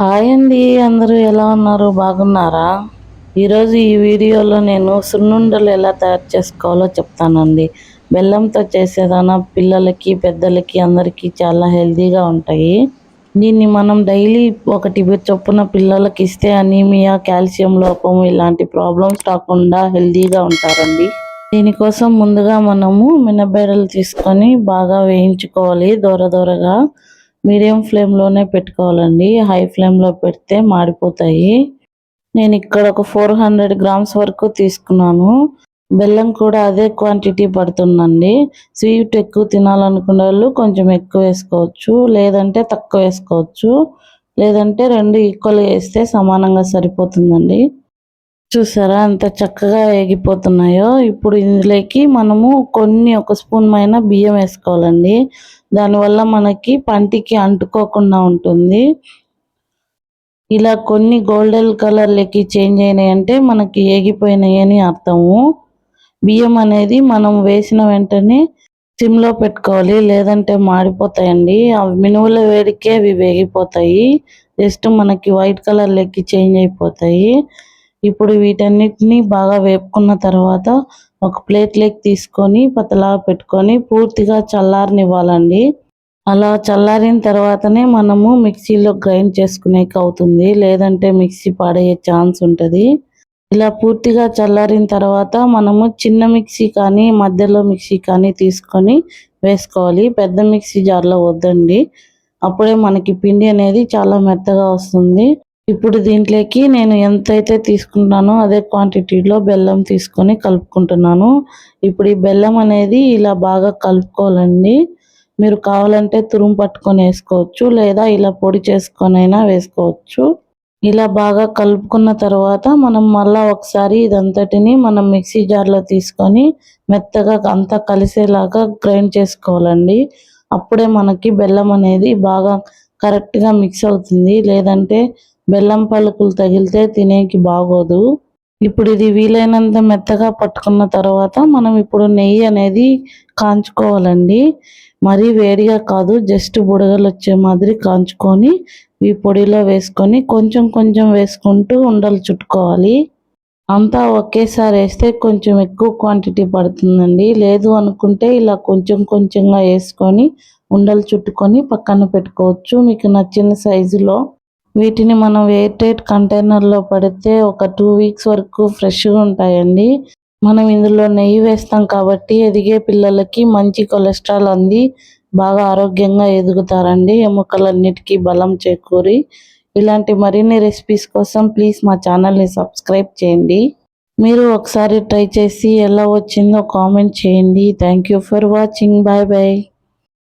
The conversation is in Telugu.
హాయ్ అండి అందరూ ఎలా ఉన్నారు? బాగున్నారా? ఈరోజు ఈ వీడియోలో నేను సున్నుండలు ఎలా తయారు చేసుకోవాలో చెప్తానండి. బెల్లంతో చేసేదాన పిల్లలకి పెద్దలకి అందరికీ చాలా హెల్తీగా ఉంటాయి. దీన్ని మనం డైలీ ఒకటి చొప్పున పిల్లలకి ఇస్తే అనీమియా కాల్షియం లోపం ఇలాంటి ప్రాబ్లమ్స్ రాకుండా హెల్తీగా ఉంటారండి. దీనికోసం ముందుగా మనము మినబెడలు తీసుకొని బాగా వేయించుకోవాలి దూర దూరగా. మీడియం ఫ్లేమ్లోనే పెట్టుకోవాలండి. హై ఫ్లేమ్లో పెడితే మాడిపోతాయి. నేను ఇక్కడ ఒక ఫోర్ హండ్రెడ్ గ్రామ్స్ వరకు తీసుకున్నాను. బెల్లం కూడా అదే క్వాంటిటీ పడుతుందండి. స్వీట్ ఎక్కువ తినాలనుకునే వాళ్ళు కొంచెం ఎక్కువ వేసుకోవచ్చు. లేదంటే తక్కువ వేసుకోవచ్చు. లేదంటే రెండు ఈక్వల్గా వేస్తే సమానంగా సరిపోతుందండి. చూసారా ఎంత చక్కగా వేగిపోతున్నాయో ఇప్పుడు ఇందులోకి మనము కొన్ని ఒక స్పూన్ పైన బియ్యం వేసుకోవాలండి. దానివల్ల మనకి పంటికి అంటుకోకుండా ఉంటుంది. ఇలా కొన్ని గోల్డెన్ కలర్లకి చేంజ్ అయినాయి అంటే మనకి ఏగిపోయినాయి అని అర్థము. బియ్యం అనేది మనం వేసిన వెంటనే సిమ్లో పెట్టుకోవాలి లేదంటే మాడిపోతాయండి. అవి మినువుల వేడికే అవి వేగిపోతాయి. జస్ట్ మనకి వైట్ కలర్ లెక్కి చేంజ్ అయిపోతాయి. ఇప్పుడు వీటన్నిటిని బాగా వేపుకున్న తర్వాత ఒక ప్లేట్లోకి తీసుకొని పతలా పెట్టుకొని పూర్తిగా చల్లారనివ్వాలండి. అలా చల్లారిన తర్వాతనే మనము మిక్సీలో గ్రైండ్ చేసుకునేకి అవుతుంది. లేదంటే మిక్సీ పాడయ్యే ఛాన్స్ ఉంటుంది. ఇలా పూర్తిగా చల్లారిన తర్వాత మనము చిన్న మిక్సీ కానీ మధ్యలో మిక్సీ కానీ తీసుకొని వేసుకోవాలి. పెద్ద మిక్సీ జార్లో వద్దండి. అప్పుడే మనకి పిండి అనేది చాలా మెత్తగా వస్తుంది. ఇప్పుడు దీంట్లోకి నేను ఎంతైతే తీసుకుంటానో అదే క్వాంటిటీలో బెల్లం తీసుకొని కలుపుకుంటున్నాను. ఇప్పుడు ఈ బెల్లం అనేది ఇలా బాగా కలుపుకోవాలండి. మీరు కావాలంటే తురుము పట్టుకొని వేసుకోవచ్చు లేదా ఇలా పొడి చేసుకొనైనా వేసుకోవచ్చు. ఇలా బాగా కలుపుకున్న తర్వాత మనం మళ్ళా ఒకసారి ఇదంతటిని మనం మిక్సీ జార్లో తీసుకొని మెత్తగా అంతా కలిసేలాగా గ్రైండ్ చేసుకోవాలండి. అప్పుడే మనకి బెల్లం అనేది బాగా కరెక్ట్గా మిక్స్ అవుతుంది. లేదంటే బెల్లం పలుకులు తగిలితే తినేకి బాగోదు. ఇప్పుడు ఇది వీలైనంత మెత్తగా పట్టుకున్న తర్వాత మనం ఇప్పుడు నెయ్యి అనేది కాంచుకోవాలండి. మరీ వేడిగా కాదు జస్ట్ బుడగలు వచ్చే మాదిరి కాంచుకొని ఈ పొడిలో వేసుకొని కొంచెం కొంచెం వేసుకుంటూ ఉండలు చుట్టుకోవాలి. అంతా ఒకేసారి వేస్తే కొంచెం ఎక్కువ క్వాంటిటీ పడుతుందండి. లేదు అనుకుంటే ఇలా కొంచెం కొంచెంగా వేసుకొని ఉండలు చుట్టుకొని పక్కన పెట్టుకోవచ్చు. మీకు నచ్చిన సైజులో వీటిని మనం ఎయిర్ టైట్ కంటైనర్లో పడితే ఒక టూ వీక్స్ వరకు ఫ్రెష్గా ఉంటాయండి. మనం ఇందులో నెయ్యి వేస్తాం కాబట్టి ఎదిగే పిల్లలకి మంచి కొలెస్ట్రాల్ అంది బాగా ఆరోగ్యంగా ఎదుగుతారండి. ఎముకలన్నిటికీ బలం చేకూరి. ఇలాంటి మరిన్ని రెసిపీస్ కోసం ప్లీజ్ మా ఛానల్ని సబ్స్క్రైబ్ చేయండి. మీరు ఒకసారి ట్రై చేసి ఎలా వచ్చిందో కామెంట్ చేయండి. Thank you for watching. Bye bye.